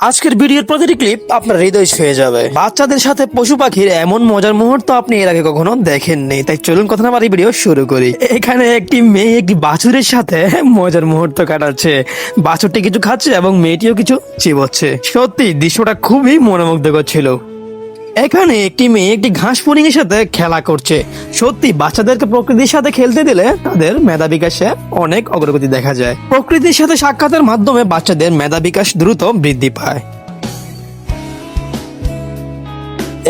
আজকের ভিডিওর প্রতিটি ক্লিপ আপনার হৃদয় ছুঁয়ে যাবে। বাচ্চাদের সাথে পশু পাখির এমন মজার মুহূর্ত আপনি এর আগে কখনো দেখেননি। তাই চলুন কথা না ভিডিও শুরু করি। এখানে একটি মেয়ে একটি বাছুরের সাথে মজার মুহূর্ত কাটাচ্ছে। বাছুরটি কিছু খাচ্ছে এবং মেয়েটিও কিছু চিবচ্ছে। সত্যি, দৃশ্যটা খুবই মনোমুগ্ধকর ছিল। এখানে একটি মেয়ে একটি ঘাস পুরিং এর সাথে খেলা করছে। সত্যি, বাচ্চাদেরকে প্রকৃতির সাথে খেলতে দিলে তাদের মেধা বিকাশে অনেক অগ্রগতি দেখা যায়। প্রকৃতির সাথে সাক্ষাতের মাধ্যমে বাচ্চাদের মেধা বিকাশ দ্রুত বৃদ্ধি পায়।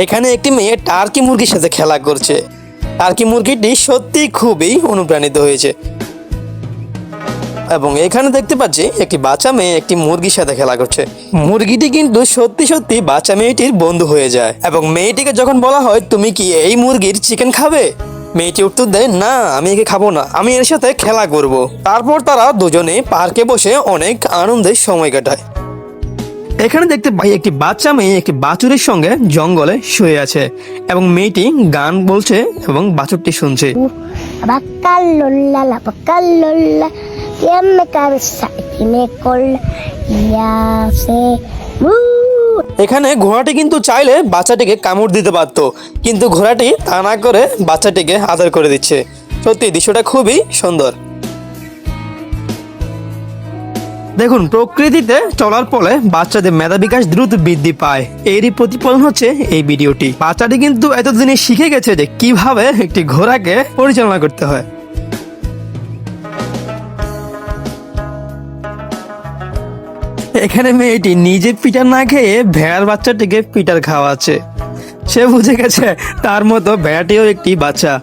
এখানে একটি মেয়ে টার্কি মুরগির সাথে খেলা করছে। টার্কি মুরগিটি সত্যি খুবই অনুপ্রাণিত হয়েছে। এবং এখানে দেখতে পাচ্ছি একটি বাচ্চা মেয়ে একটি মুরগির সাথে খেলা করছে। মুরগিটি কিন্তু সত্যি সত্যি বাচ্চা মেয়েটির বন্ধু হয়ে যায় এবং মেয়েটিকে যখন বলা হয়, তুমি কি এই মুরগির চিকেন খাবে? মেয়েটি উত্তর দেয়, না, আমি একে খাব না, আমি এর সাথে খেলা করব। তারপর তারা দুজনে পার্কে বসে অনেক আনন্দের সময় কাটায়। এখানে দেখতে পাই একটি বাচ্চা মেয়ে একটি বাছুরের সঙ্গে জঙ্গলে শুয়ে আছে এবং মেয়েটি গান বলছে এবং বাছুরটি শুনছে। Bacallola, la bacallola, ¿quién me cabeza y me cola? Ya. ¡Uh! এখানে ঘোড়াটি কিন্তু চাইলে বাচ্চাটিকে কামড় দিতে পারতো কিন্তু ঘোড়াটি তা না করে বাচ্চাটিকে আদর করে দিচ্ছে সত্যি দৃশ্যটা খুবই সুন্দর দেখুন প্রকৃতিতে চলার ফলে বাচ্চাদের মেধা বিকাশ দ্রুত বৃদ্ধি পায় এরই প্রতিফলন হচ্ছে এই ভিডিওটি বাচ্চাটি কিন্তু এতদিনে শিখে গেছে যে কীভাবে একটি ঘোড়াকে পরিচালনা করতে হয় এখানে মেয়েটি নিজে পিটার না খেয়ে ভেড়ার বাচ্চাটিকে পিটার খাওয়াচ্ছে। সে বুঝে গেছে তার মতো ভেড়াটিও একটি বাচ্চা।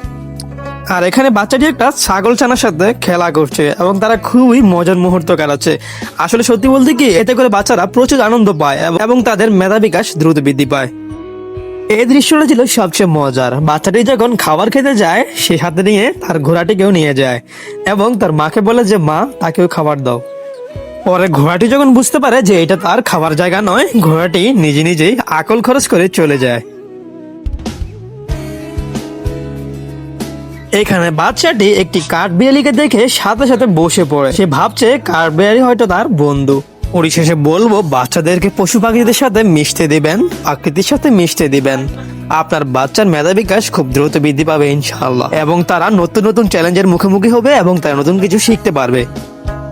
আর এখানে বাচ্চাটি একটা ছাগল ছানার সাথে খেলা করছে এবং তারা খুবই মজার মুহূর্ত কাটাচ্ছে। আসলে সত্যি বলতে কি, এতে করে বাচ্চারা প্রচুর আনন্দ পায় এবং- তাদের মেধা বিকাশ দ্রুত বৃদ্ধি পায়। এই দৃশ্যটা ছিল সবচেয়ে মজার। বাচ্চাটি যখন খাবার খেতে যায়, সে সাথে নিয়ে তার ঘোড়াটিকেও নিয়ে যায় এবং তার মাকে বলে যে, মা, তাকেও খাবার দাও। পরে ঘোড়াটি যখন বুঝতে পারে যে এটা তার খাবার জায়গা নয়, ঘোড়াটি নিজে নিজেই আকল খরচ করে চলে যায়। এখানে বাচ্চাটি একটি কাঠবিড়ালিকে দেখে সাথে সাথে বসে পড়ে। সে ভাবছে কাঠবিড়ালি হয়তো তার বন্ধু। পরিশেষে বলব, বাচ্চাদেরকে পশু পাখিদের সাথে মিশতে দিবেন প্রকৃতির সাথে মিশতে দিবেন। আপনার বাচ্চার মেধা বিকাশ খুব দ্রুত বৃদ্ধি পাবে, ইনশাআল্লাহ। এবং তারা নতুন নতুন চ্যালেঞ্জের মুখোমুখি হবে এবং তারা নতুন কিছু শিখতে পারবে।